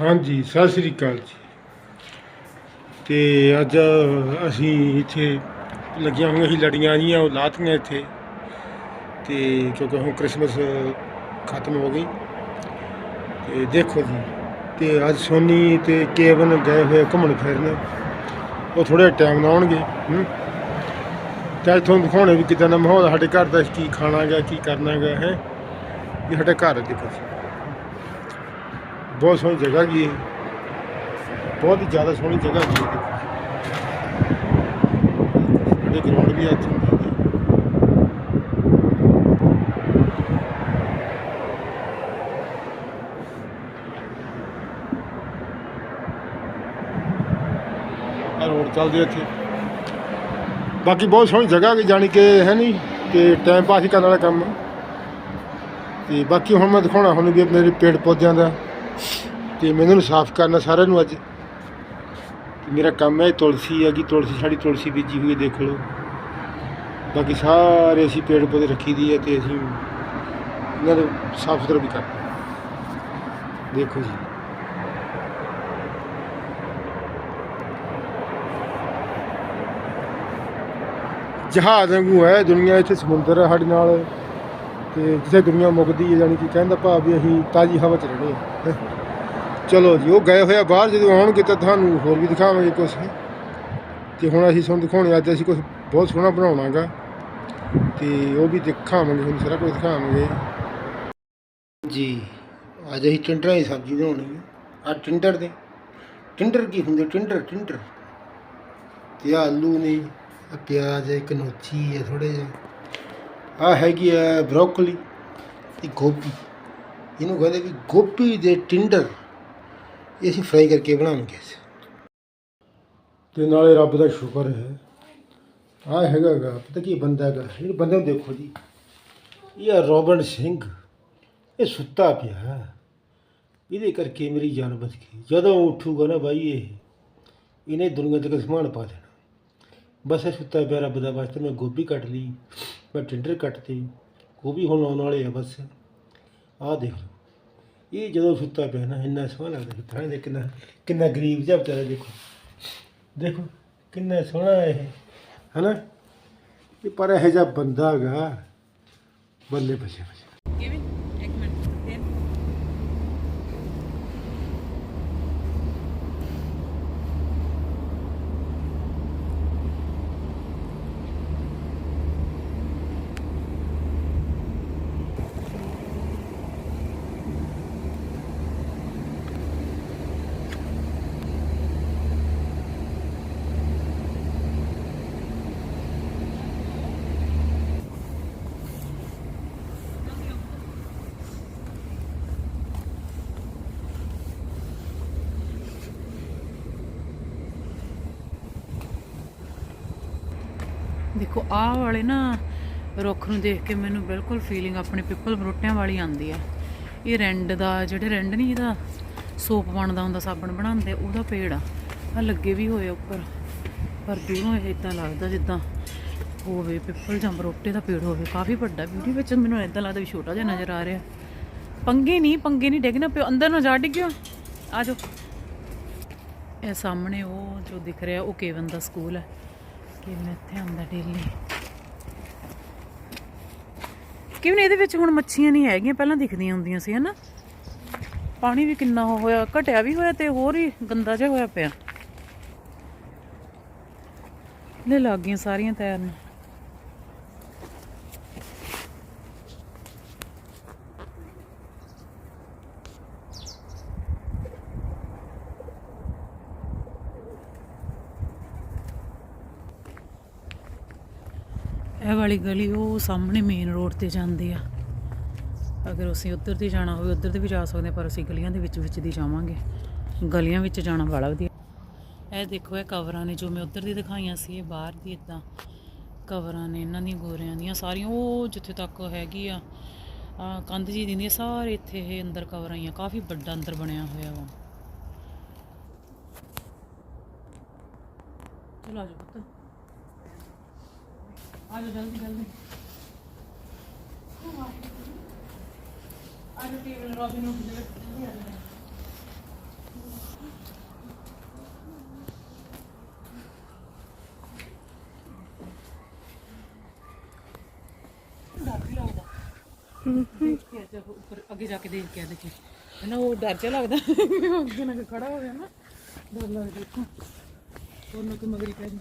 ਹਾਂਜੀ, ਸਤਿ ਸ੍ਰੀ ਅਕਾਲ ਜੀ। ਤੇ ਅੱਜ ਅਸੀਂ ਇੱਥੇ ਲੱਗੀਆਂ ਹੋਈਆਂ ਸੀ, ਲੜੀਆਂ ਜੀਆਂ, ਉਹ ਲਾਤੀਆਂ ਇੱਥੇ। ਤੇ ਕਿਉਂਕਿ ਹੁਣ ਕ੍ਰਿਸਮਸ ਖਤਮ ਹੋ ਗਈ। ਤੇ ਦੇਖੋ ਜੀ, ਤੇ ਅੱਜ ਸੋਨੀ ਤੇ ਕੇਵਨ ਗਏ ਹੋਏ ਘੁੰਮਣ ਫਿਰਨ। ਉਹ ਥੋੜੇ ਟਾਈਮ ਨਾਲ ਆਉਣਗੇ, ਹੂੰ। ਤੇ ਤੁਹਾਨੂੰ ਦਿਖਾਉਣੇ ਵੀ ਕਿਦਾਂ ਦਾ ਮਾਹੌਲ ਸਾਡੇ ਘਰ ਦਾ ਕੀ ਖਾਣਾ ਗਿਆ ਕੀ ਕਰਨਾ ਗਾ ਹੈ। ਇਹ ਸਾਡੇ ਘਰ ਦੇਖੋ ਜੀ। ਬਹੁਤ ਸੋਹਣੀ ਜਗ੍ਹਾ ਜੀ ਬਹੁਤ ਹੀ ਜ਼ਿਆਦਾ ਸੋਹਣੀ ਜਗ੍ਹਾ ਜੀ ਇਹ। ਗਰਾਊਂਡ ਵੀ ਆ ਰੋਡ ਚੱਲਦੀ ਇੱਥੇ। ਬਾਕੀ ਬਹੁਤ ਸੋਹਣੀ ਜਗ੍ਹਾ ਗਈ ਜਾਣੀ ਕਿ ਹੈ ਨਹੀਂ ਤੇ ਟਾਈਮ ਪਾਸ ਹੀ ਕਰਨ ਵਾਲਾ ਕੰਮ। ਆ। ਤੇ ਬਾਕੀ ਹੁਣ ਮੈਂ ਦਿਖਾਉਣਾ ਹੁਣ ਵੀ ਮੇਰੇ ਪੇੜ ਪੌਦਿਆਂ ਦਾ। ਤੇ ਮੈਨੂੰ ਇਹਨੂੰ ਸਾਫ਼ ਕਰਨਾ ਸਾਰਿਆਂ ਨੂੰ ਅੱਜ। ਮੇਰਾ ਕੰਮ ਹੈ, ਇਹ ਤੁਲਸੀ ਹੈਗੀ, ਤੁਲਸੀ, ਸਾਡੀ ਤੁਲਸੀ ਬੀਜੀ ਹੋਈ ਹੈ, ਦੇਖ ਲਓ। ਬਾਕੀ ਸਾਰੇ ਅਸੀਂ ਪੇੜ ਪੌਦੇ ਰੱਖੀ ਦੀ ਹੈ ਤੇ ਅਸੀਂ ਇਹਨਾਂ ਨੂੰ ਸਾਫ਼ ਸੁਥਰਾ ਵੀ ਕਰਦੇ ਦੇਖੋ ਜੀ। ਜਹਾਜ਼ ਵਾਂਗੂ ਹੈ, ਦੁਨੀਆ ਇੱਥੇ ਸਮੁੰਦਰ ਹੈ ਸਾਡੇ ਨਾਲ। ਤੇ ਜਿੱਥੇ ਦੁਨੀਆ ਮੁੱਕਦੀ ਹੈ, ਯਾਨੀ ਕਿ ਕਹਿੰਦਾ ਭਾਵ ਵੀ ਅਸੀਂ ਤਾਜ਼ੀ ਹਵਾ 'ਚ ਰਹਿਣੇ ਹਾਂ। ਚਲੋ ਜੀ, ਉਹ ਗਏ ਹੋਏ ਆ ਬਾਹਰ, ਜਦੋਂ ਆਉਣਗੇ ਤਾਂ ਤੁਹਾਨੂੰ ਹੋਰ ਵੀ ਦਿਖਾਵਾਂਗੇ ਕੁਝ ਤੇ ਹੁਣ ਅਸੀਂ ਤੁਹਾਨੂੰ ਦਿਖਾਉਣੇ ਅੱਜ ਅਸੀਂ ਕੁਝ ਬਹੁਤ ਸੋਹਣਾ ਬਣਾਉਣਾਗਾ। ਤੇ ਉਹ ਵੀ ਦਿਖਾਵਾਂਗੇ, ਤੁਹਾਨੂੰ ਸਾਰਾ ਕੁਝ ਦਿਖਾਵਾਂਗੇ। ਜੀ, ਅੱਜ ਅਸੀਂ ਟਿੰਡਰਾਂ ਦੀ ਸਬਜ਼ੀ ਬਣਾਉਣੀ ਹੈ ਆ ਟਿੰਡਰ ਦੇ। ਟਿੰਡਰ ਕੀ ਹੁੰਦੇ? ਟਿੰਡਰ ਟਿੰਡਰ। ਤੇ ਆਲੂ ਨੇ, ਆਹ ਪਿਆਜ਼ ਹੈ ਕਨੋਚੀ ਹੈ ਥੋੜੇ ਜਿਹੇ। ਆ ਹੈਗੀ ਹੈ ਬਰੋਕਲੀ ਤੇ ਗੋਭੀ। ਇਹਨੂੰ ਕਹਿੰਦੇ ਵੀ ਗੋਭੀ ਦੇ ਟਿੰਡਰ। ਇਹ ਅਸੀਂ ਫਰਾਈ ਕਰਕੇ ਬਣਾਉਣਗੇ ਅਸੀਂ ਤੇ ਨਾਲੇ ਰੱਬ ਦਾ ਸ਼ੁਕਰ ਹੈ। ਆ ਹੈਗਾ ਪਤਾ ਕੀ ਬੰਦਾ ਹੈਗਾ, ਇਹ ਬੰਦੇ ਨੂੰ ਦੇਖੋ ਜੀ। ਇਹ ਆ ਰੋਬਨ ਸਿੰਘ, ਇਹ ਸੁੱਤਾ ਪਿਆ। ਹੈ। ਇਹਦੇ ਕਰਕੇ ਮੇਰੀ ਜਾਨ ਬਚ ਗਈ। ਜਦੋਂ ਉੱਠੂਗਾ ਨਾ ਬਾਈ ਇਹ, ਇਹਨੇ ਦੁਨੀਆ ਤੱਕ ਸਮਾਨ ਪਾ ਦੇਣਾ। ਬਸ ਇਹ ਸੁੱਤਾ ਪਿਆ ਰੱਬ ਦਾ ਵਾਸਤੇ, ਮੈਂ ਗੋਭੀ ਕੱਟ ਲਈ, ਮੈਂ ਟਿੰਡਰ ਕੱਟਤੇ, ਗੋਭੀ ਹੁਣ ਆਉਣ ਵਾਲੇ ਆ ਬਸ। ਆਹ ਦੇਖ ਲਓ। ਇਹ ਜਦੋਂ ਸੁੱਤਾ ਪਿਆ ਨਾ, ਇੰਨਾ ਸੋਹਣਾ ਲੱਗਦਾ ਸੁੱਤਾ ਇਹ ਕਿੰਨਾ ਕਿੰਨਾ ਗਰੀਬ ਜਿਹਾ ਵਿਚਾਰਾ ਦੇਖੋ। ਦੇਖੋ, ਕਿੰਨਾ ਸੋਹਣਾ ਹੈ ਇਹ, ਹਨਾ? ਇਹ ਪਰ ਇਹ ਜਿਹਾ ਬੰਦਾ ਹੈਗਾ ਬੱਲੇ ਬੱਲੇ ਬੱਲੇ ਕਿਵੇਂ ਇੱਕ ਮਿੰਟ ਫਿਰ ਦੇਖੋ, ਆਹ ਵਾਲੇ ਨਾ ਰੁੱਖ ਨੂੰ ਦੇਖ ਕੇ ਮੈਨੂੰ ਬਿਲਕੁਲ ਫੀਲਿੰਗ ਆਪਣੇ ਪਿੱਪਲ ਬਰੋਟਿਆਂ ਵਾਲੀ ਆਉਂਦੀ ਆ। ਇਹ ਰੈਂਡ ਦਾ, ਜਿਹੜੇ ਰੈਂਡ ਨਹੀਂ ਇਹਦਾ, ਸੋਪ ਬਣਦਾ ਹੁੰਦਾ, ਸਾਬਣ ਬਣਾਉਂਦੇ, ਉਹਦਾ ਪੇੜ ਆ। ਆ ਲੱਗੇ ਵੀ ਹੋਏ ਉੱਪਰ। ਪਰ ਦੂਰੋਂ ਇਹ ਇਦਾਂ ਲੱਗਦਾ ਜਿੱਦਾਂ ਹੋਵੇ ਪਿੱਪਲ ਜਾਂ ਬਰੋਟੇ ਦਾ ਪੇੜ ਹੋਵੇ, ਕਾਫੀ ਵੱਡਾ ਵੀਡੀਓ ਵਿੱਚ ਮੈਨੂੰ ਇਦਾਂ ਲੱਗਦਾ ਵੀ ਛੋਟਾ ਜਿਹਾ ਨਜ਼ਰ ਆ ਰਿਹਾ। ਪੰਗੇ ਨਹੀਂ ਪੰਗੇ ਨਹੀਂ ਡਿੱਗਣਾ ਪਿਓ, ਅੰਦਰ ਨੂੰ ਜਾ ਡਿੱਗਿਓ। ਆ ਜਾਓ। ਇਹ ਸਾਹਮਣੇ ਉਹ ਜੋ ਦਿਖ ਰਿਹਾ, ਉਹ ਕੇਵਨ ਦਾ ਸਕੂਲ ਹੈ ਕਿਵੇਂ ਇੱਥੇ ਆਉਂਦਾ ਡੇਲੀ ਕਿਵੇਂ ਇਹਦੇ ਵਿੱਚ ਹੁਣ ਮੱਛੀਆਂ ਨਹੀਂ ਹੈਗੀਆਂ? ਪਹਿਲਾਂ ਦਿਖਦੀਆਂ ਹੁੰਦੀਆਂ ਸੀ, ਹਨਾ? ਪਾਣੀ ਵੀ ਕਿੰਨਾ ਹੋਇਆ, ਘਟਿਆ ਵੀ ਹੋਇਆ ਤੇ ਹੋਰ ਹੀ ਗੰਦਾ ਜਿਹਾ ਹੋਇਆ ਪਿਆ। ਲੈ ਲੱਗ ਗਈਆਂ ਸਾਰੀਆਂ ਤੈਰਨ। ਇਹ ਵਾਲੀ ਗਲੀ ਉਹ ਸਾਹਮਣੇ ਮੇਨ ਰੋਡ ਤੇ ਜਾਂਦੀ ਆ। ਅਗਰ ਅਸੀਂ ਉੱਧਰ ਦੀ ਜਾਣਾ ਹੋਵੇ, ਉੱਧਰ ਦੀ ਵੀ ਜਾ ਸਕਦੇ ਪਰ ਅਸੀਂ ਗਲੀਆਂ ਦੇ ਵਿੱਚ ਵਿੱਚ ਦੀ ਜਾਵਾਂਗੇ। ਗਲੀਆਂ ਵਿੱਚ ਜਾਣਾ ਬੜਾ ਵਧੀਆ। ਇਹ ਦੇਖੋ, ਇਹ ਕਵਰਾਂ ਨੇ ਜੋ ਮੈਂ ਉੱਧਰ ਦੀ ਦਿਖਾਈਆਂ ਸੀ, ਇਹ ਬਾਹਰ ਦੀ ਇਦਾਂ ਕਵਰਾਂ ਨੇ ਇਹਨਾਂ ਦੀਆਂ ਗੋਰਿਆਂ ਦੀਆਂ ਸਾਰੀਆਂ। ਉਹ ਜਿੱਥੇ ਤੱਕ ਹੈਗੀ ਆ ਕੰਧ ਜੀ ਦਿੰਦੀ ਸਾਰੇ ਇੱਥੇ ਇਹ ਅੰਦਰ ਕਵਰਾਂ ਹੀ ਆ। ਕਾਫੀ ਵੱਡਾ ਅੰਦਰ ਬਣਿਆ ਹੋਇਆ ਵਾ। ਚਲੋ ਆ ਜਾਓ ਪੁੱਤ। ਆਜੋ ਜਲਦੀ ਜਲਦੀ। ਅੱਗੇ ਜਾ ਕੇ ਦੇਖ ਕੇ ਉਹ ਡਰ ਜਿਹਾ ਲੱਗਦਾ। ਅੱਗੇ ਨਾ ਖੜਾ ਹੋ ਗਿਆ ਨਾ, ਡਰ ਲੱਗਦਾ ਦੇਖੋ। ਉਹਨੂੰ ਕਿ ਮਗਰੀ ਪੈ ਜੀ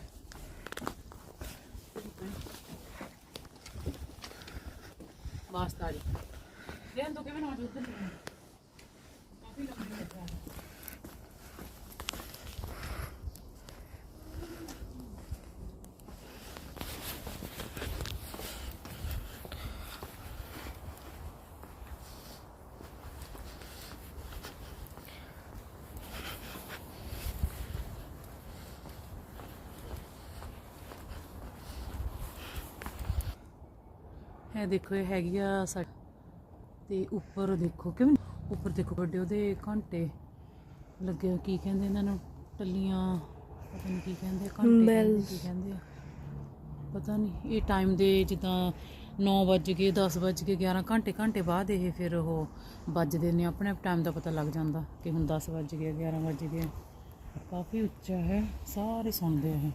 ਇਹ ਦੇਖੋ ਇਹ ਹੈਗੀ ਆ ਸਾ ਤੇ ਉੱਪਰ ਦੇਖੋ ਕਿਵੇਂ ਉੱਪਰ ਦੇਖੋ ਵੱਡੇ ਉਹਦੇ ਘੰਟੇ ਲੱਗੇ ਕੀ ਕਹਿੰਦੇ ਇਹਨਾਂ ਨੂੰ? ਟੱਲੀਆਂ ਪਤਾ ਨਹੀਂ ਕੀ ਕਹਿੰਦੇ ਘੰਟੇ ਕਹਿੰਦੇ, ਕੀ ਕਹਿੰਦੇ ਆ? ਪਤਾ ਨਹੀਂ ਇਹ ਟਾਈਮ ਦੇ ਜਿੱਦਾਂ 9 ਵੱਜ ਗਏ 10 ਵੱਜ ਗਏ 11 ਘੰਟੇ ਘੰਟੇ ਬਾਅਦ ਇਹ ਫਿਰ ਉਹ ਵੱਜਦੇ ਨੇ ਆਪਣੇ ਆਪ ਟਾਈਮ ਦਾ ਪਤਾ ਲੱਗ ਜਾਂਦਾ ਕਿ ਹੁਣ 10 ਵੱਜ ਗਏ 11 ਵੱਜ ਗਏ। ਕਾਫੀ ਉੱਚਾ ਹੈ ਸਾਰੇ ਸੁਣਦੇ ਆ ਇਹ।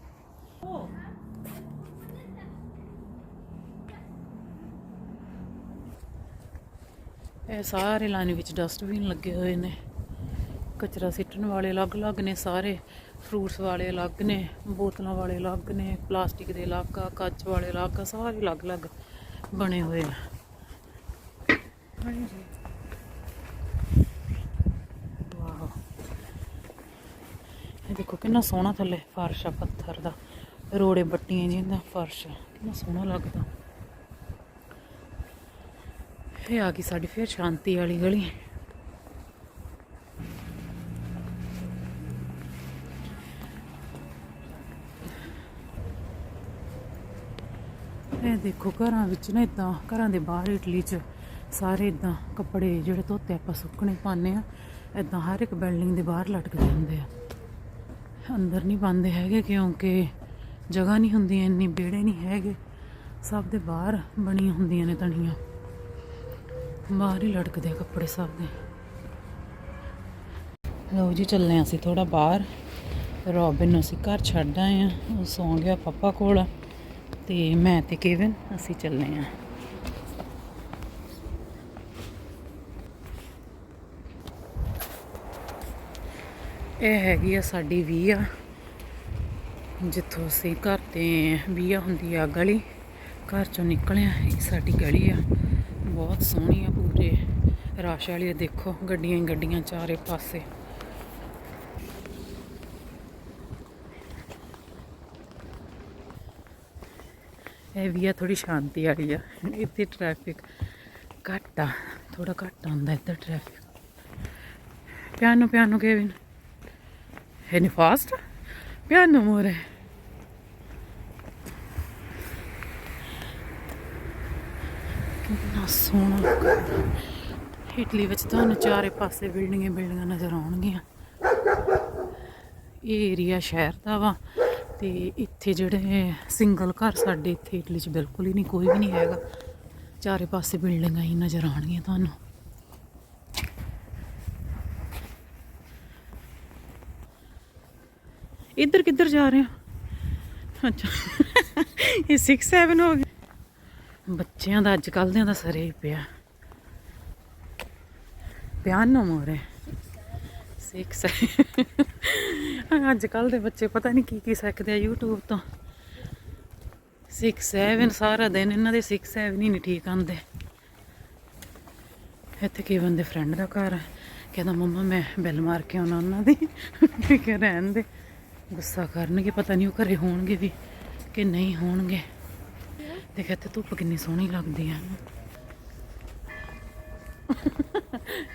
ਇਹ ਸਾਰੇ ਲਾਈਨ ਵਿੱਚ ਡਸਟਬਿਨ ਲੱਗੇ ਹੋਏ ਨੇ। ਕਚਰਾ ਸਿੱਟਣ ਵਾਲੇ ਅਲੱਗ-ਅਲੱਗ ਨੇ ਸਾਰੇ ਫਰੂਟਸ ਵਾਲੇ ਅਲੱਗ ਨੇ ਬੋਤਲਾਂ ਵਾਲੇ ਅਲੱਗ ਨੇ ਪਲਾਸਟਿਕ ਦੇ ਅਲੱਗ ਆ ਕੱਚ ਵਾਲੇ ਅਲੱਗ ਆ ਸਾਰੇ ਅਲੱਗ-ਅਲੱਗ ਬਣੇ ਹੋਏ ਨੇ ਹਾਂਜੀ। ਵਾਓ। ਇਹ ਦੇਖੋ ਕਿੰਨਾ ਸੋਹਣਾ ਥੱਲੇ ਫਰਸ਼ ਆ ਪੱਥਰ ਦਾ। ਰੋੜੇ ਬੱਟੀਆਂ ਜਿੰਦਾ ਫਰਸ਼ ਆ, ਕਿੰਨਾ ਸੋਹਣਾ ਲੱਗਦਾ। ਇਹ ਆ ਗਈ ਸਾਡੀ ਫਿਰ ਸ਼ਾਂਤੀ ਵਾਲੀ ਗਲੀ। ਇਹ ਦੇਖੋ ਘਰਾਂ ਵਿੱਚ ਨਾ ਇਦਾਂ ਘਰਾਂ ਦੇ ਬਾਹਰ ਇਟਲੀ 'ਚ ਸਾਰੇ ਇਦਾਂ ਕੱਪੜੇ ਜਿਹੜੇ ਧੋਤੇ ਆਪਾਂ ਸੁੱਕਣੇ ਪਾਉਂਦੇ ਆ ਇਦਾਂ ਹਰ ਇੱਕ ਬਿਲਡਿੰਗ ਦੇ ਬਾਹਰ ਲਟਕਦੇ ਹੁੰਦੇ ਆ। ਅੰਦਰ ਨਹੀਂ ਪਾਉਂਦੇ ਹੈਗੇ ਕਿਉਂਕਿ ਜਗ੍ਹਾ ਨਹੀਂ ਹੁੰਦੀ, ਇੰਨੀ ਵਿਹੜੇ ਨਹੀਂ ਹੈਗੇ। ਸਭ ਦੇ ਬਾਹਰ ਬਣੀਆਂ ਹੁੰਦੀਆਂ ਨੇ ਤਣੀਆਂ। ਬਾਹਰ ਹੀ ਲੜਕਦੇ ਆ ਕੱਪੜੇ ਸਭ ਦੇ। ਲਓ ਜੀ, ਚੱਲੇ ਅਸੀਂ ਥੋੜਾ ਬਾਹਰ। ਰੋਬਿਨ ਨੂੰ ਅਸੀਂ ਘਰ ਛੱਡ ਆਏ ਆ। ਉਹ ਸੌਂ ਗਿਆ ਪਾਪਾ ਕੋਲ। ਤੇ ਮੈਂ ਤੇ ਕੇਵਨ, ਅਸੀਂ ਚੱਲੇ ਆ। ਇਹ ਹੈਗੀ ਆ ਸਾਡੀ ਵੀਆ ਜਿੱਥੋਂ ਅਸੀਂ ਘਰ ਤੇ ਵੀਆ ਹੁੰਦੀ ਆ ਗਲੀ। ਘਰ ਚੋਂ ਨਿਕਲਿਆ ਇਹ ਸਾਡੀ ਗਲੀ ਆ। ਬਹੁਤ ਸੋਹਣੀ ਆ ਪੂਰੇ। ਰਸ਼ ਵਾਲੀ ਆ, ਦੇਖੋ, ਗੱਡੀਆਂ ਹੀ ਗੱਡੀਆਂ ਚਾਰੇ ਪਾਸੇ। ਇਹ ਵੀ ਆ ਥੋੜੀ ਸ਼ਾਂਤੀ ਵਾਲੀ ਆ। ਇੱਥੇ ਟ੍ਰੈਫਿਕ ਘੱਟ ਆ ਥੋੜਾ ਘੱਟ ਆਉਂਦਾ ਇੱਧਰ ਟ੍ਰੈਫਿਕ ਪਿਆਨੋ ਪਿਆਨੋ, ਕੇਵਿਨ। ਹੈ ਨੀ ਫਾਸਟ ਪਿਆਨੋ ਮੋਰੇ। ਕਿੰਨਾ ਸੋਹਣਾ ਇਟਲੀ ਵਿੱਚ ਤੁਹਾਨੂੰ ਚਾਰੇ ਪਾਸੇ ਬਿਲਡਿੰਗਾਂ ਬਿਲਡਿੰਗਾਂ ਨਜ਼ਰ ਆਉਣਗੀਆਂ। ਇਹ ਏਰੀਆ ਸ਼ਹਿਰ ਦਾ ਵਾ ਤੇ ਇੱਥੇ ਜਿਹੜੇ ਸਿੰਗਲ ਘਰ ਸਾਡੇ ਇੱਥੇ ਇਟਲੀ 'ਚ ਬਿਲਕੁਲ ਹੀ ਨਹੀਂ, ਕੋਈ ਵੀ ਨਹੀਂ ਹੈਗਾ। ਚਾਰੇ ਪਾਸੇ ਬਿਲਡਿੰਗਾਂ ਹੀ ਨਜ਼ਰ ਆਉਣਗੀਆਂ ਤੁਹਾਨੂੰ। ਇੱਧਰ ਕਿੱਧਰ ਜਾ ਰਹੇ ਹੋ? ਅੱਛਾ। ਇਹ 6 7 ਹੋ ਗਿਆ। ਬੱਚਿਆਂ ਦਾ ਅੱਜ ਕੱਲ੍ਹ ਦਿਆਂ ਦਾ ਸਰੇ ਹੀ ਪਿਆ। ਪਿਆਨੋ ਮੋਰੇ। 6 ਅੱਜ ਕੱਲ ਦੇ ਬੱਚੇ ਪਤਾ ਨਹੀਂ ਕੀ ਕੀ ਸਿੱਖਦੇ ਆ YouTube ਤੋਂ। 6 7 ਸਾਰਾ ਦਿਨ ਇਹਨਾਂ ਦੇ 6 7 ਹੀ ਨਹੀਂ ਠੀਕ ਆਉਂਦੇ। ਇੱਥੇ ਕੀ ਬੰਦੇ ਫਰੈਂਡ ਦਾ ਘਰ ਹੈ ਕਹਿੰਦਾ, ਮੰਮਾ, ਮੈਂ ਬੈਲ ਮਾਰ ਕੇ ਆਉਣਾ ਉਹਨਾਂ ਦੀ। ਕਿ ਰਹਿਣ ਦੇ। ਗੁੱਸਾ ਕਰਨਗੇ, ਪਤਾ ਨਹੀਂ ਉਹ ਘਰੇ ਹੋਣਗੇ ਵੀ ਕਿ ਨਹੀਂ ਹੋਣਗੇ। ਦੇਖ ਇੱਥੇ ਧੁੱਪ ਕਿੰਨੀ ਸੋਹਣੀ ਲੱਗਦੀ ਹੈ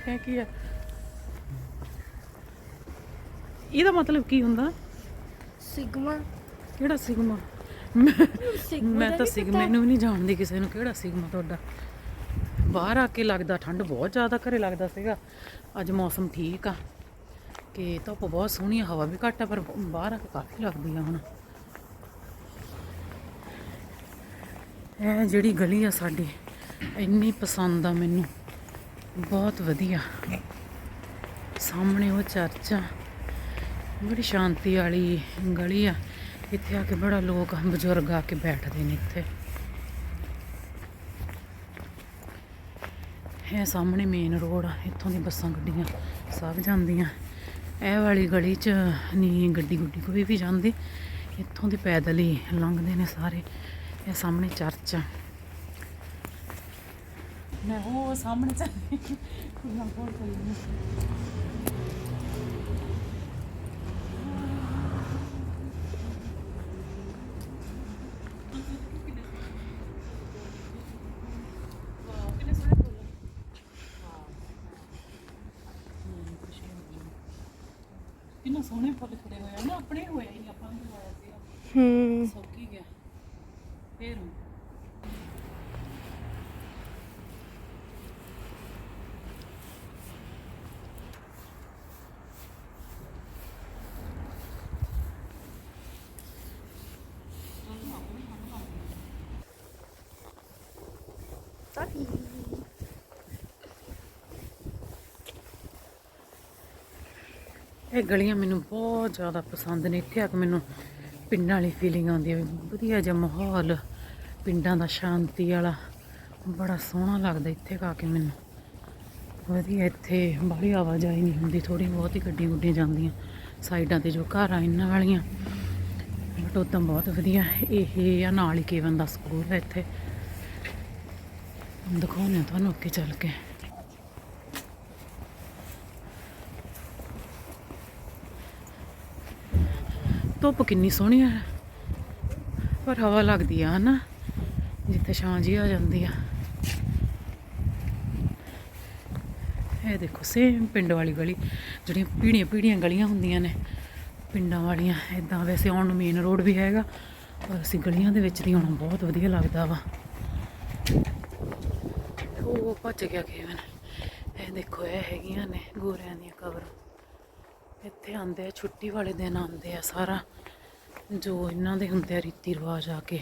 ਇਹ ਕੀ ਆ? ਇਹਦਾ ਮਤਲਬ ਕੀ ਹੁੰਦਾ? ਸਿਗਮਾ। ਕਿਹੜਾ ਸਿਗਮਾ? ਮੈਂ ਤਾਂ ਸਿਗਮਾ ਵੀ ਨਹੀਂ ਜਾਣਦੀ ਕਿਸੇ ਨੂੰ ਕਿਹੜਾ ਸਿਗਮਾ ਤੁਹਾਡਾ। ਬਾਹਰ ਆ ਕੇ ਲੱਗਦਾ ਠੰਡ ਬਹੁਤ ਜ਼ਿਆਦਾ ਘਰੇ ਲੱਗਦਾ ਸੀਗਾ। ਅੱਜ ਮੌਸਮ ਠੀਕ ਆ। ਕਿ ਧੁੱਪ ਬਹੁਤ ਸੋਹਣੀ ਹਵਾ ਵੀ ਘੱਟ ਆ ਪਰ ਬਾਹਰ ਆ ਕੇ ਕਾਫੀ ਲੱਗਦੀ ਆ ਹੁਣ। ਇਹ ਜਿਹੜੀ ਗਲੀ ਆ ਸਾਡੀ, ਇੰਨੀ ਪਸੰਦ ਆ ਮੈਨੂੰ। ਬਹੁਤ ਵਧੀਆ। ਸਾਹਮਣੇ ਉਹ ਚਰਚ ਆ। ਬੜੀ ਸ਼ਾਂਤੀ ਵਾਲੀ ਗਲੀ ਆ। ਇੱਥੇ ਆ ਕੇ ਬੜਾ ਲੋਕ ਬਜ਼ੁਰਗ ਆ ਕੇ ਬੈਠਦੇ ਨੇ ਇੱਥੇ। ਇਹ ਸਾਹਮਣੇ ਮੇਨ ਰੋਡ ਆ। ਇੱਥੋਂ ਦੀ ਬੱਸਾਂ ਗੱਡੀਆਂ ਸਭ ਜਾਂਦੀਆਂ। ਇਹ ਵਾਲੀ ਗਲੀ 'ਚ ਨਹੀਂ ਗੱਡੀ ਗੁੱਡੀ ਕੋਈ ਵੀ ਜਾਂਦੀ। ਇੱਥੋਂ ਦੀ ਪੈਦਲ ਹੀ ਲੰਘਦੇ ਨੇ ਸਾਰੇ। ਇਹ ਸਾਹਮਣੇ ਚਰਚ ਆ। ਮੈਂ ਉਹ ਸਾਹਮਣੇ ਚੱਲੀ ਨਾ ਹੋਰ ਕੋਈ ਨਹੀਂ। ਕਿੰਨਾ ਸੋਹਣੇ ਫੁੱਲ ਖਿੜੇ ਹੋਏ ਆ ਨਾ ਆਪਣੇ ਹੋਇਆ ਹੀ ਆਪਾਂ ਨੂੰ ਲਵਾਇਆ ਸੀ ਹੂੰ। ਸੌਕੀ ਗਿਆ ਫੇਰ ਹੁਣ। ਇਹ ਗਲੀਆਂ ਮੈਨੂੰ ਬਹੁਤ ਜ਼ਿਆਦਾ ਪਸੰਦ ਨੇ ਇੱਥੇ ਆ ਕੇ ਮੈਨੂੰ ਪਿੰਡਾਂ ਵਾਲੀ ਫੀਲਿੰਗ ਆਉਂਦੀ ਹੈ ਵੀ ਵਧੀਆ ਜਿਹਾ ਮਾਹੌਲ ਪਿੰਡਾਂ ਦਾ ਸ਼ਾਂਤੀ ਵਾਲਾ। ਬੜਾ ਸੋਹਣਾ ਲੱਗਦਾ ਇੱਥੇ ਆ ਕੇ ਮੈਨੂੰ। ਵਧੀਆ, ਇੱਥੇ ਬਾਹਲੀ ਆਵਾਜਾਈ ਨਹੀਂ ਹੁੰਦੀ ਥੋੜੀ ਬਹੁਤ ਹੀ ਗੱਡੀਆਂ ਗੁੱਡੀਆਂ ਜਾਂਦੀਆਂ। ਸਾਈਡਾਂ ਤੇ ਜੋ ਘਰ ਆ, ਇਹਨਾਂ ਵਾਲੀਆਂ। ਬਟ ਉਦਾਂ ਬਹੁਤ ਵਧੀਆ। ਇਹ ਆ, ਨਾਲ ਹੀ ਕੇਵਨ ਦਾ ਸਕੂਲ ਹੈ ਇੱਥੇ। ਦਿਖਾਉਂਦੇ ਹਾਂ ਤੁਹਾਨੂੰ ਅੱਗੇ ਚੱਲ ਕੇ। ਧੁੱਪ ਕਿੰਨੀ ਸੋਹਣੀ ਹੈ ਪਰ ਹਵਾ ਲੱਗਦੀ ਆ, ਹਨਾ? ਜਿੱਥੇ ਛਾਂ ਜੀ ਆ ਜਾਂਦੀ ਆ। ਇਹ ਦੇਖੋ ਸੇਮ ਪਿੰਡ ਵਾਲੀ ਗਲੀ, ਜਿਹੜੀਆਂ ਪੀੜੀਆਂ ਪੀੜੀਆਂ ਗਲੀਆਂ ਹੁੰਦੀਆਂ ਨੇ। ਪਿੰਡਾਂ ਵਾਲੀਆਂ ਇਦਾਂ ਵੈਸੇ ਆਉਣ ਨੂੰ ਮੇਨ ਰੋਡ ਵੀ ਹੈਗਾ, ਪਰ ਅਸੀਂ ਗਲੀਆਂ ਦੇ ਵਿੱਚ ਦੀ ਆਉਣਾ, ਬਹੁਤ ਵਧੀਆ ਲੱਗਦਾ ਵਾ। ਉਹ ਭੱਜ ਗਿਆ ਕੇਵਨ ਇਹ ਦੇਖੋ, ਇਹ ਹੈਗੀਆਂ ਨੇ ਗੋਰਿਆਂ ਦੀਆਂ ਕਬਰ। ਇੱਥੇ ਆਉਂਦੇ ਆ, ਛੁੱਟੀ ਵਾਲੇ ਦਿਨ ਆਉਂਦੇ ਆ ਸਾਰਾ। ਜੋ ਇਹਨਾਂ ਦੇ ਹੁੰਦੇ ਆ ਰੀਤੀ ਰਿਵਾਜ ਆ ਕੇ।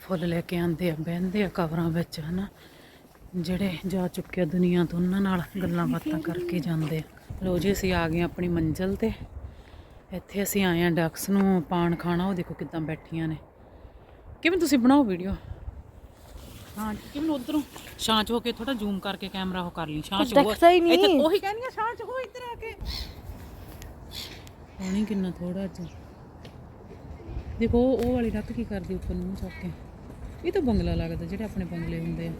ਫੁੱਲ ਲੈ ਕੇ ਆਉਂਦੇ ਆ ਬਹਿੰਦੇ ਆ ਕਬਰਾਂ ਵਿੱਚ ਹਨਾ। ਜਿਹੜੇ ਜਾ ਚੁੱਕੇ ਆ ਦੁਨੀਆ ਤੋਂ ਉਹਨਾਂ ਨਾਲ ਗੱਲਾਂ ਬਾਤਾਂ ਕਰਕੇ ਜਾਂਦੇ ਆ। ਲੋ ਜੀ ਅਸੀਂ ਆ ਗਏ ਆਪਣੀ ਮੰਜ਼ਲ ਤੇ। ਇੱਥੇ ਅਸੀਂ ਆਏ ਆ ਡਕਸ ਨੂੰ ਪਾਣ ਖਾਣਾ ਉਹ ਦੇਖੋ ਕਿਦਾਂ ਬੈਠੀਆਂ ਨੇ। ਕਿਵੇਂ ਤੁਸੀਂ ਬਣਾਓ ਵੀਡੀਓ? ਹਾਂ ਕਿਵੇਂ ਉਧਰੋਂ? ਛਾਂ ਚ ਹੋ ਕੇ ਥੋੜਾ ਜ਼ੂਮ ਕਰਕੇ ਕੈਮਰਾ ਉਹ ਕਰ ਲਈ। ਛਾਂ ਚ ਹੋ। ਇੱਥੇ ਉਹੀ ਕਹਿੰਦੀ ਆ ਛਾਂ ਚ ਹੋ ਇੱਧਰ ਆ ਕੇ। ਪਾਣੀ ਕਿੰਨਾ ਥੋੜਾ ਅੱਜ। ਦੇਖੋ ਉਹ ਉਹ ਵਾਲੀ ਰੱਖ ਕੀ ਕਰਦੀ ਉੱਪਰ ਨੂੰ ਚੱਕ ਕੇ? ਇਹ ਤਾਂ ਬੰਗਲਾ ਲੱਗਦਾ, ਜਿਹੜੇ ਆਪਣੇ ਬੰਗਲੇ ਹੁੰਦੇ ਆ।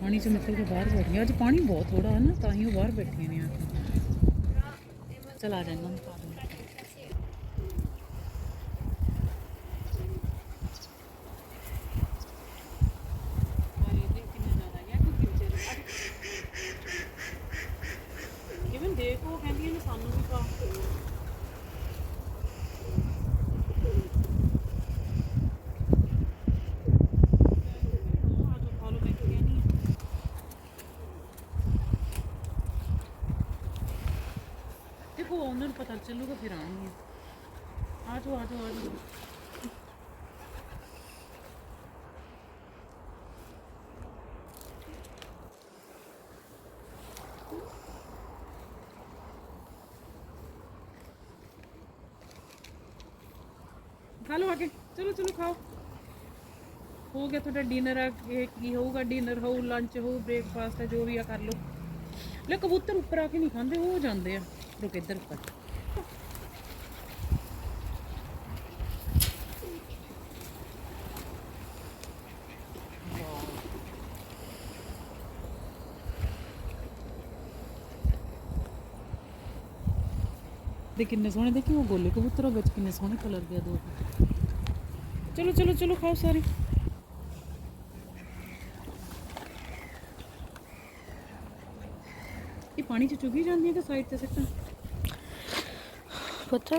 ਪਾਣੀ ਚ ਨਿਕਲ ਕੇ ਬਾਹਰ ਬੈਠੀਆਂ। ਅੱਜ ਪਾਣੀ ਬਹੁਤ ਥੋੜਾ ਹੈ ਨਾ, ਤਾਂ ਹੀ ਉਹ ਬਾਹਰ ਬੈਠੀਆਂ ਨੇ ਆ ਕੇ। ਚਲ ਆ ਜਾ ਦੇਖੋ ਕਹਿੰਦੀਆਂ ਨੇ ਸਾਨੂੰ ਵੀ ਪਾ ਦੇਖੋ ਉਹਨਾਂ ਨੂੰ ਪਤਾ ਚੱਲੂਗਾ ਫਿਰ ਆਉਣਗੇ ਆ ਜਾਓ ਆ ਜਾਓ ਆ ਜਾਓ ਖਾ ਲਓ ਆ ਕੇ ਚਲੋ ਚਲੋ ਖਾਓ ਹੋ ਗਿਆ ਤੁਹਾਡਾ ਡਿਨਰ ਆ ਇਹ ਕੀ ਹੋਊਗਾ ਡਿਨਰ ਹੋਊ ਲੰਚ ਹੋਊ ਬ੍ਰੇਕਫਾਸਟ ਹੈ ਜੋ ਵੀ ਆ ਕਰ ਲਓ ਲੈ ਕਬੂਤਰ ਉੱਪਰ ਆ ਕੇ ਨਹੀਂ ਖਾਂਦੇ ਉਹ ਜਾਂਦੇ ਆ ਰੁਕ ਇੱਧਰ ਉੱਪਰ ਦੇ ਕਿੰਨੇ ਸੋਹਣੇ ਦੇਖੀ ਉਹ ਗੋਲੇ ਕਬੂਤਰ ਵਿੱਚ ਕਿੰਨੇ ਸੋਹਣੇ ਕਲਰ ਦੇ ਆ ਦੋ। ਚਲੋ ਚਲੋ ਚਲੋ ਖਾਓ ਸਾਰੇ। ਇਹ ਪਾਣੀ ਚ ਚੁਗੀ ਜਾਂਦੀ ਹੈ ਕਿ ਸਾਈਡ ਤੇ ਸਿੱਟਾਂ? ਪਤਾ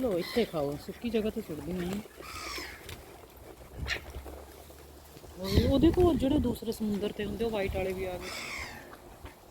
ਲੋ ਇੱਥੇ ਖਾਓ। ਸੁੱਕੀ ਜਗ੍ਹਾ ਤੇ ਨਹੀਂ ਉਹ- ਉਹਦੇ ਕੋਲ ਜਿਹੜੇ ਦੂਸਰੇ ਸਮੁੰਦਰ ਤੇ ਹੁੰਦੇ ਉਹ ਵਾਈਟ ਵਾਲੇ ਵੀ ਆ ਗਏ।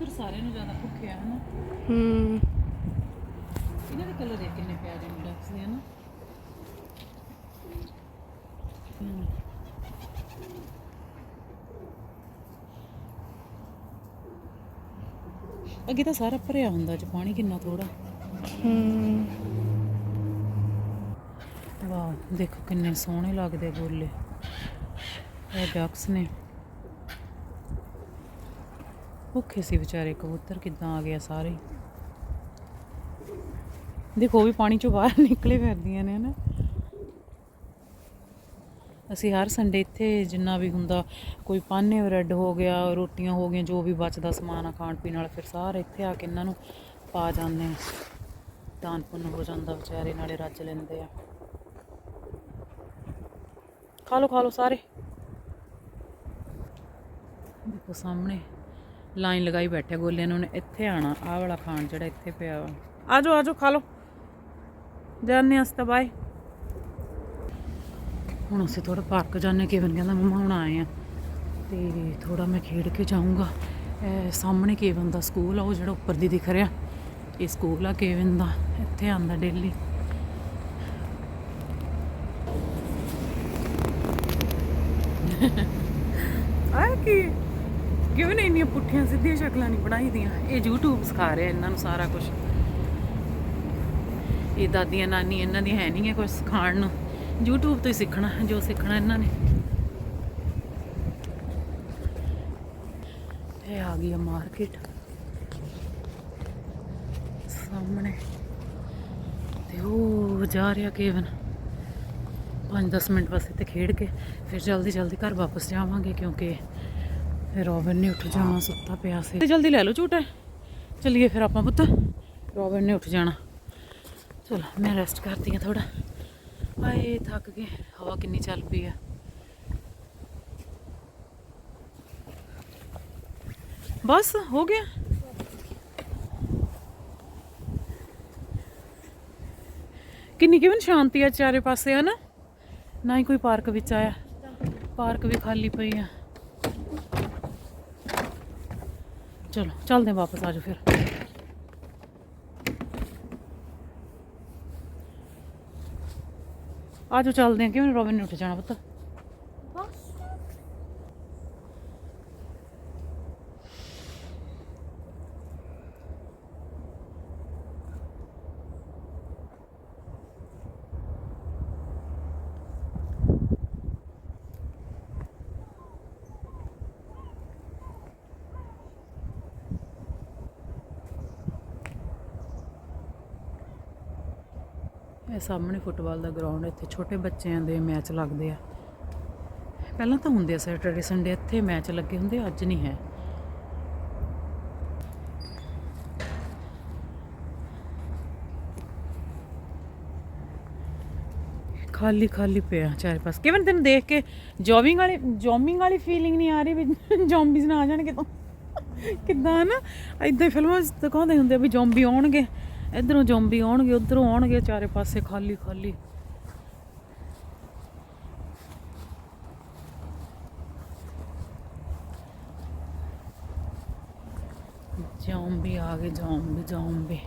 ਕਬੂਤਰ ਸਾਰਿਆਂ ਨੂੰ ਜ਼ਿਆਦਾ ਭੁੱਖੇ ਆ ਹਨਾ? ਹੂੰ। ਇਹਨਾਂ ਦੇ ਕਲਰ ਦੇਖ ਕਿੰਨੇ ਪਿਆਰੇ ਨੇ ਡੱਕਸ ਦੇ ਹਨਾ? ਹਮ। ਅੱਗੇ ਤਾਂ ਸਾਰਾ ਭਰਿਆ ਹੁੰਦਾ ਚ ਪਾਣੀ ਕਿੰਨਾ ਥੋੜਾ ਹੂੰ। ਵਾਹ ਦੇਖੋ ਕਿੰਨੇ ਸੋਹਣੇ ਲੱਗਦੇ ਗੋਲੇ। ਇਹ ਡੱਕਸ ਨੇ। ਭੁੱਖੇ ਸੀ ਵਿਚਾਰੇ, ਕਬੂਤਰ ਕਿੱਦਾਂ ਆ ਗਿਆ ਸਾਰੇ। ਦੇਖੋ ਵੀ ਪਾਣੀ ਚੋਂ ਬਾਹਰ ਨਿਕਲੇ ਫਿਰਦੀਆਂ ਨੇ, ਹਨਾ। ਅਸੀਂ ਹਰ ਸੰਡੇ ਇੱਥੇ ਜਿੰਨਾ ਵੀ ਹੁੰਦਾ, ਕੋਈ ਪਾਨੇ ਬ੍ਰੈਡ ਹੋ ਗਿਆ, ਰੋਟੀਆਂ ਹੋ ਗਈਆਂ, ਜੋ ਵੀ ਬਚਦਾ ਸਮਾਨ ਆ ਖਾਣ ਪੀਣ ਵਾਲਾ, ਫਿਰ ਸਾਰੇ ਇੱਥੇ ਆ ਕੇ ਇਹਨਾਂ ਨੂੰ ਪਾ ਜਾਂਦੇ ਆ। ਦਾਨ ਪੁੰਨ ਹੋ ਜਾਂਦਾ ਵਿਚਾਰੇ, ਨਾਲੇ ਰੱਜ ਲੈਂਦੇ ਆ। ਖਾ ਲਓ ਖਾ ਲਓ ਸਾਰੇ। ਦੇਖੋ ਸਾਹਮਣੇ। ਲਾਈਨ ਲਗਾਈ ਬੈਠੇ ਗੋਲਿਆਂ ਨੂੰ ਇੱਥੇ ਆਣਾ ਆਹ ਵਾਲਾ ਖਾਣ ਜਿਹੜਾ ਇੱਥੇ ਪਿਆ ਵਾ। ਆ ਜਾਓ ਆ ਜਾਓ ਖਾ ਲਓ ਜਾਣੇ ਹਸਤਾ ਬਾਏ। ਹੁਣ ਅਸੀਂ ਥੋੜਾ ਪਾਰਕ ਜਾਣੇ ਕੇਵਨ ਕਹਿੰਦਾ ਮਮਾ ਹੁਣ ਆਏ ਆ। ਤੇ ਥੋੜਾ ਮੈਂ ਖੇਡ ਕੇ ਜਾਊਂਗਾ। ਇਹ ਸਾਹਮਣੇ ਕੇਵਨ ਦਾ ਸਕੂਲ ਆ ਉਹ ਜਿਹੜਾ ਉੱਪਰ ਦੀ ਦਿਖ ਰਿਹਾ। ਇਹ ਸਕੂਲ ਆ ਕੇਵਨ ਦਾ ਇੱਥੇ ਆਂਦਾ ਡੇਲੀ ਆ ਕੀ? ਕਿਉਂ ਨਹੀਂ ਇੰਨੀਆਂ ਪੁੱਠੀਆਂ ਸਿੱਧੀਆਂ ਸ਼ਕਲਾਂ ਨਹੀਂ ਬਣਾਈ ਦੀਆਂ ਇਹ YouTube ਸਿਖਾ ਰਿਹਾ ਇਹਨਾਂ ਨੂੰ ਸਾਰਾ ਕੁਝ ਇਹ ਦਾਦੀਆਂ ਨਾਨੀ ਇਹਨਾਂ ਦੀ ਹੈ ਨਹੀਂ ਹੈ ਕੁਝ ਸਿਖਾਉਣ ਨੂੰ। YouTube ਤੋਂ ਹੀ ਸਿੱਖਣਾ, ਜੋ ਸਿੱਖਣਾ ਇਹਨਾਂ ਨੇ। ਇਹ ਆ ਗਈ ਮਾਰਕੀਟ ਸਾਹਮਣੇ। ਤੇ ਉਹ ਜਾ ਰਿਹਾ ਕੇਵਨ। 5-10 ਮਿੰਟ ਬਸ ਇੱਥੇ ਖੇਡ ਕੇ, ਫਿਰ ਜਲਦੀ ਜਲਦੀ ਘਰ ਵਾਪਸ ਜਾਵਾਂਗੇ ਕਿਉਂਕਿ ਰੋਬਨ ਨੇ ਉੱਠ ਜਾਣਾ, ਸੁੱਤਾ ਪਿਆ ਸੀ। ਤੇ ਜਲਦੀ ਲੈ ਲਓ ਝੂਟਾ। ਚੱਲੀਏ ਫਿਰ ਆਪਾਂ ਪੁੱਤ। ਰੋਬਨ ਨੇ ਉੱਠ ਜਾਣਾ। ਚਲੋ, ਮੈਂ ਰੈਸਟ ਕਰਦੀ ਹਾਂ ਥੋੜਾ ਆਏ ਥੱਕ ਗਏ ਹਵਾ ਕਿੰਨੀ ਚੱਲ ਪਈ ਆ। ਬਸ, ਹੋ ਗਿਆ। ਕਿੰਨੀ ਕਿਵੇਂ ਸ਼ਾਂਤੀ ਆ ਚਾਰੇ ਪਾਸੇ, ਹਨਾ? ਨਾ ਹੀ ਕੋਈ ਪਾਰਕ ਵਿੱਚ ਆਇਆ। ਪਾਰਕ ਵੀ ਖਾਲੀ ਪਈ ਆ। ਚਲੋ, ਚੱਲਦੇ ਹਾਂ ਵਾਪਸ ਆਜੋ ਫਿਰ। ਆਜੋ ਚੱਲਦੇ ਹਾਂ। ਕਿਵੇਂ ਰੋਬਿਨ ਨੇ ਉੱਠ ਜਾਣਾ ਪੁੱਤ? ਇਹ ਸਾਹਮਣੇ ਫੁੱਟਬਾਲ ਦਾ ਗਰਾਊਂਡ ਇੱਥੇ ਛੋਟੇ ਬੱਚਿਆਂ ਦੇ ਮੈਚ ਲੱਗਦੇ ਆ। ਪਹਿਲਾਂ ਤਾਂ ਹੁੰਦੇ ਆ ਸੈਟਰਡੇ ਸੰਡੇ ਇੱਥੇ ਮੈਚ ਲੱਗੇ ਹੁੰਦੇ ਅੱਜ ਨਹੀਂ ਹੈ। ਖਾਲੀ ਖਾਲੀ ਪਿਆ ਚਾਰੇ ਪਾਸ ਕਿਵੇਂ ਤੈਨੂੰ ਦੇਖ ਕੇ ਜੋਬਿੰਗ ਵਾਲੀ ਜੋਮਿੰਗ ਵਾਲੀ ਫੀਲਿੰਗ ਨਹੀਂ ਆ ਰਹੀ ਵੀ ਜ਼ੋਂਬੀਜ਼ ਨਾ ਆ ਜਾਣ ਕਿਤੋਂ। ਕਿੱਦਾਂ ਨਾ, ਇਦਾਂ ਫਿਲਮਾਂ ਦਿਖਾਉਂਦੇ ਹੁੰਦੇ ਆ ਵੀ ਜ਼ੋਂਬੀ ਆਉਣਗੇ। ਇਧਰੋਂ ਜ਼ੋਂਬੀ ਆਉਣਗੇ ਉਧਰੋਂ ਆਉਣਗੇ ਚਾਰੇ ਪਾਸੇ ਖਾਲੀ ਖਾਲੀ। ਜ਼ੋਂਬੀ ਆ ਗਏ ਜ਼ੋਂਬੀ ਜ਼ੋਂਬੀ।